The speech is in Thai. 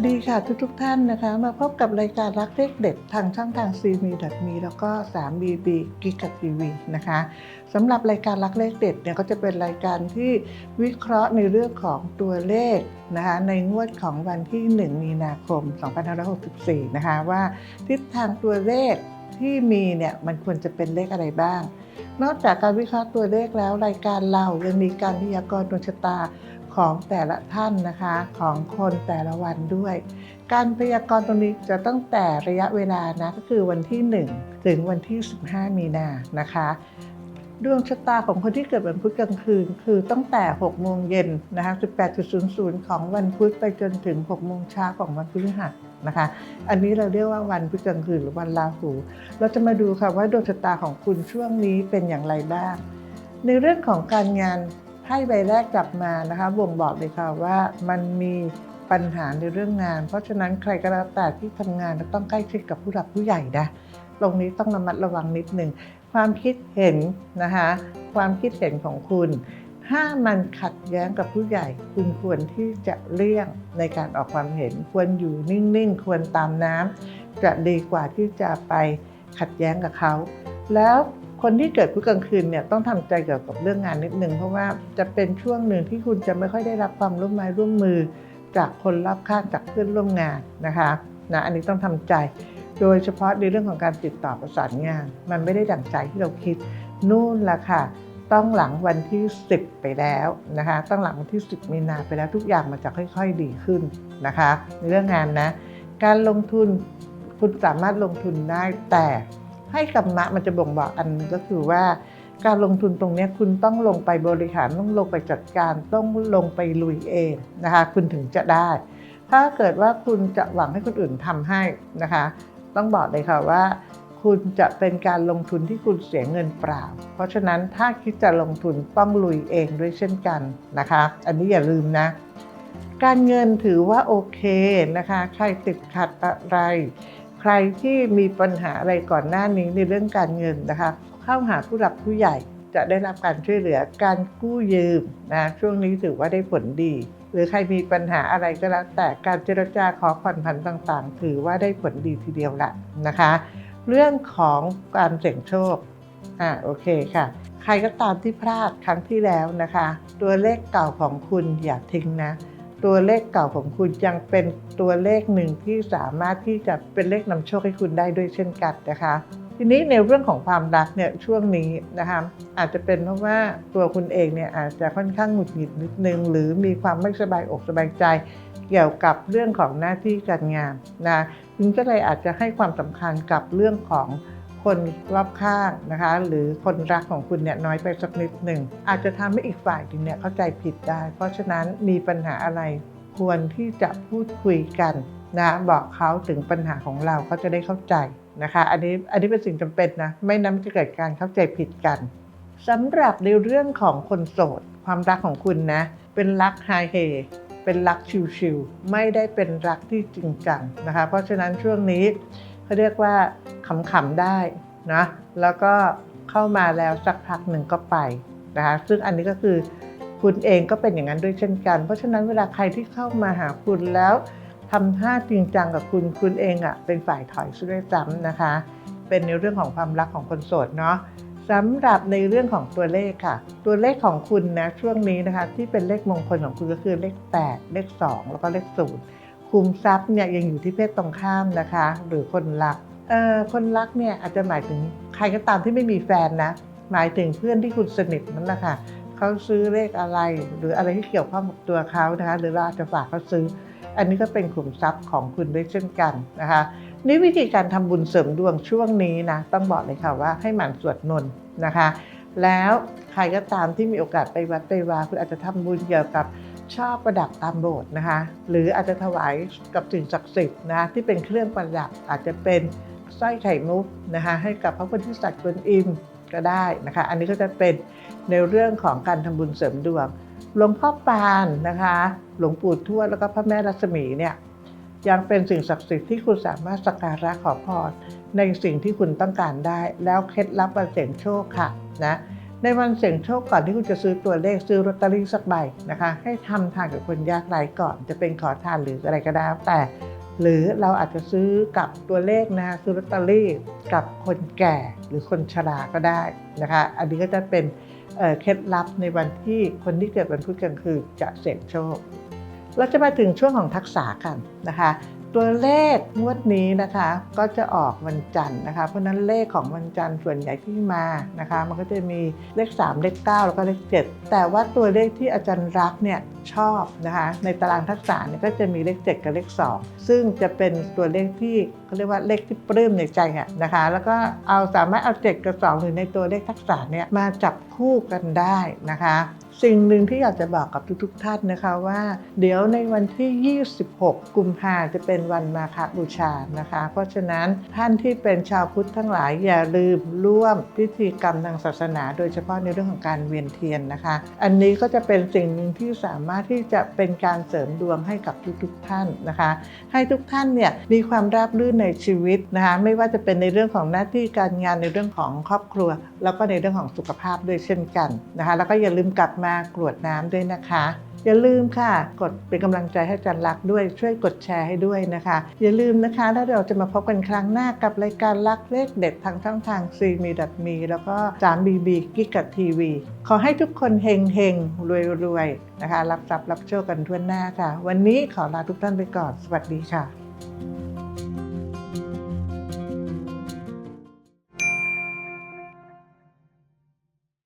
วัสดีค่ะทุกทท่านนะคะ มาพบกับรายการรักเลขเด็ดทางช่องทางซีมีดัมีแล้วก็ 3BB กิกะทีวีนะคะสำหรับรายการรักเลขเด็ดเนี่ยก็จะเป็นรายการที่วิเคราะห์ในเรื่องของตัวเลขนะคะในงวดของวันที่ 1 มีนาคม 2564 นะคะว่าทิศทางตัวเลขที่มีเนี่ยมันควรจะเป็นเลขอะไรบ้าง นอกจากการวิเคราะห์ตัวเลขแล้วรายการเรายังมีการพยากรณ์ดวงชะตา ของแต่ละท่านนะคะของคนแต่ละวันด้วย การพยากรณ์ตรงนี้จะตั้งแต่ระยะเวลานะก็คือวันที่ 1 ถึงวันที่ 15 มีนานะคะดวงชะตาของคนที่เกิดวันพุธกลางคืน คือตั้งแต่ 6 โมงเย็นนะคะ 18.00 ของวันพุธไปจนถึง 6 โมงเช้าของวันพฤหัสนะคะ อันนี้เราเรียกว่าวันพุธกลางคืนหรือวันราหู เราจะมาดูค่ะว่าดวงชะตาของคุณช่วงนี้เป็นอย่างไรบ้าง ในเรื่องของการงาน ไพ่ใบแรกกลับมานะคะบ่งบอกเลยค่ะว่ามันมีปัญหาในเรื่องงาน เพราะฉะนั้นใครก็แล้วแต่ที่ทำงานต้องใกล้ชิดกับผู้หลักผู้ใหญ่นะตรงนี้ต้องระมัดระวังนิดนึงความคิดเห็นนะคะความคิดเห็นของคุณ ถ้ามันขัดแย้งกับผู้ใหญ่ คุณควรที่จะเลี่ยงในการออกความเห็น ควรอยู่นิ่งๆ ควรตามน้ำจะดีกว่าที่จะไปขัดแย้งกับเขา แล้ว คนที่เกิดพุธกลางคืนเนี่ยต้องทำใจเกี่ยวกับเรื่องงานนิดนึงเพราะว่าจะเป็นช่วงหนึ่งที่คุณจะไม่ค่อยได้รับความร่วมไม้ร่วมมือ จากคนรอบข้างจากเพื่อนร่วมงานนะคะนะอันนี้ต้องทำใจ โดยเฉพาะในเรื่องของการติดต่อประสานงาน มันไม่ได้ดั่งใจที่เราคิดนู่นละค่ะ ต้องหลังวันที่ 10 ไปแล้วนะคะ ต้องหลังวันที่ 10 มีนาไปแล้วทุกอย่างมันจะค่อยๆดีขึ้นนะคะ ในเรื่องงานนะ การลงทุนคุณสามารถลงทุนได้แต่ ให้กรรมะมันจะบ่งบอกอันนึงก็คือว่า การลงทุนตรงนี้คุณต้องลงไปบริหารต้องลงไปจัดการต้องลงไปลุยเองนะคะคุณถึงจะได้ ถ้าเกิดว่าคุณจะหวังให้คนอื่นทำให้นะคะ ต้องบอกเลยค่ะว่า คุณจะเป็นการลงทุนที่คุณเสียเงินเปล่า เพราะฉะนั้นถ้าคิดจะลงทุนต้องลุยเองด้วยเช่นกันนะคะ อันนี้อย่าลืมนะ การเงินถือว่าโอเคนะคะ ใครติดขัดอะไร ใครที่มีปัญหาอะไรก่อนหน้านี้ในเรื่องการเงินนะคะ เข้าหาผู้หลักผู้ใหญ่จะได้รับการช่วยเหลือการกู้ยืมนะช่วงนี้ถือว่าได้ผลดี หรือใครมีปัญหาอะไรก็แล้วแต่การเจรจาขอผ่อนผันต่างๆ ถือว่าได้ผลดีทีเดียวละนะคะ เรื่องของการเสี่ยงโชคอ่าโอเคค่ะ ใครก็ตามที่พลาดครั้งที่แล้วนะคะ ตัวเลขเก่าของคุณอย่าทิ้งนะ ตัวเลขเก่าของคุณยังเป็นตัวเลขหนึ่งที่สามารถที่จะเป็นเลขนำโชคให้คุณได้ด้วยเช่นกันนะคะ ทีนี้ในเรื่องของความรักเนี่ยช่วงนี้นะคะอาจจะเป็นเพราะว่าตัวคุณเองเนี่ยอาจจะค่อนข้างหงุดหงิดนิดนึง หรือมีความไม่สบายอกสบายใจ เกี่ยวกับเรื่องของหน้าที่การงานนะคุณก็เลยอาจจะให้ความสำคัญกับเรื่องของ คนรอบข้างนะคะ หรือคนรักของคุณเนี่ยน้อยไปสักนิดหนึ่ง อาจจะทำให้อีกฝ่ายหนึ่งเนี่ยเข้าใจผิดได้ เพราะฉะนั้นมีปัญหาอะไรควรที่จะพูดคุยกันนะบอกเขาถึงปัญหาของเราเขาจะได้เข้าใจนะคะ อันนี้อันนี้เป็นสิ่งจำเป็นนะไม่นั้นจะเกิดการเข้าใจผิดกันสำหรับในเรื่องของคนโสด ความรักของคุณนะ เป็นรักไฮเฮเป็นรักชิวๆไม่ได้เป็นรักที่จริงจังนะคะ เพราะฉะนั้นช่วงนี้ เขาเรียกว่าขำๆได้นะแล้วก็เข้ามาแล้วสักพักหนึ่งก็ไปนะคะซึ่งอันนี้ก็คือคุณเองก็เป็นอย่างนั้นด้วยเช่นกัน เพราะฉะนั้นเวลาใครที่เข้ามาหาคุณแล้วทำท่าจริงจังกับคุณคุณเองอะ่ะเป็นฝ่ายถอยซะด้วยซ้ำนะคะ เป็นในเรื่องของความรักของคนโสดเนาะสำหรับในเรื่องของตัวเลขค่ะ ตัวเลขของคุณนะช่วงนี้นะคะ ที่เป็นเลขมงคลของคุณก็คือเลข 8 เลข 2 แล้วก็เลข0 คุมทรัพย์เนี่ยยังอยู่ที่เพศตรงข้ามนะคะ หรือคนรักเอ่อคนรักเนี่ยอาจจะหมายถึงใครก็ตามที่ไม่มีแฟนนะ หมายถึงเพื่อนที่คุณสนิทนั่นแหละค่ะเขาซื้อเลขอะไร หรืออะไรที่เกี่ยวข้องกับตัวเขานะคะ หรือเราอาจจะฝากเขาซื้อ อันนี้ก็เป็นขุมทรัพย์ของคุณด้วยเช่นกันนะคะนี่วิธีการทำบุญเสริมดวงช่วงนี้นะต้องบอกเลยค่ะว่าให้หมั่นสวดมนต์นะคะ แล้วใครก็ตามที่มีโอกาสไปวัดไปวาคุณอาจจะทำบุญเกี่ยวกับ ชอบประดับตามโบสถ์นะคะ หรืออาจจะถวายกับสิ่งศักดิ์สิทธิ์นะที่เป็นเครื่องประดับอาจจะเป็นสร้อยไข่มุกนะคะให้กับพระพุทธสัตว์กวนอิมก็ได้นะคะ อันนี้ก็จะเป็นในเรื่องของการทำบุญเสริมดวงหลวงพ่อปานนะคะ หลวงปู่ทวดแล้วก็พระแม่รัศมีเนี่ยยังเป็นสิ่งศักดิ์สิทธิ์ที่คุณสามารถสักการะขอพรในสิ่งที่คุณต้องการได้ แล้วเคล็ดลับการเสี่ยงโชคค่ะนะ ในวันเสี่ยงโชคก่อนที่คุณจะซื้อตัวเลขซื้อลอตเตอรี่สักใบนะคะ ให้ทำทานกับคนยากไร้ก่อนจะเป็นขอทานหรืออะไรก็ได้แต่ หรือเราอาจจะซื้อกับตัวเลขนะคะซื้อลอตเตอรี่กับคนแก่หรือคนชราก็ได้นะคะ อันนี้ก็จะเป็นเเคล็ดลับในวันที่คนที่เกิดวันพุธกลางคืนจะเสี่ยงโชค เราจะมาถึงช่วงของทักษะกันนะคะ ตัวเลขงวดนี้นะคะก็จะออกวันจันทร์นะคะ เพราะนั้นเลขของวันจันทร์ส่วนใหญ่ที่มานะคะ มันก็จะมีเลข 3 เลข 9 แล้วก็เลข 7 แต่ว่าตัวเลขที่อาจารย์รักเนี่ยชอบนะคะในตารางทักษะเนี่ยก็จะมีเลข 7 กับเลข 2 ซึ่งจะเป็นตัวเลขที่เขาเรียกว่าเลขที่ปลื้มในใจอะนะคะ แล้วก็เอาสามารถเอา 7 กับ 2 หรือในตัวเลขทักษะเนี่ยมาจับคู่กันได้นะคะ สิ่งหนึ่งที่อยากจะบอกกับทุกๆท่านนะคะว่าเดี๋ยวในวันที่ 26 กุมภาจะเป็นวันมาฆบูชานะคะ เพราะฉะนั้นท่านที่เป็นชาวพุทธทั้งหลายอย่าลืมร่วมพิธีกรรมทางศาสนา โดยเฉพาะในเรื่องของการเวียนเทียนนะคะ อันนี้ก็จะเป็นสิ่งหนึ่งที่สามารถที่จะเป็นการเสริมดวงให้กับทุกๆท่านนะคะ ให้ทุกท่านเนี่ยมีความราบรื่นในชีวิตนะคะไม่ว่าจะเป็นในเรื่องของหน้าที่การงานในเรื่องของครอบครัว แล้วก็ในเรื่องของสุขภาพด้วยเช่นกันนะคะแล้วก็อย่าลืมกลับมากรวดน้ำด้วยนะคะ อย่าลืมค่ะ กดเป็นกำลังใจให้จันรักด้วยช่วยกดแชร์ให้ด้วยนะคะ อย่าลืมนะคะถ้าเราจะมาพบกันครั้งหน้ากับรายการรักเลขเด็ดทางช่องทางซีมีดับมีแล้วก็3 BB กิกกับทีวีขอให้ทุกคนเฮงเฮงรวยรวยนะคะ รับทรัพย์รับโชคกันทั่วหน้าค่ะ วันนี้ขอลาทุกท่านไปก่อน สวัสดีค่ะ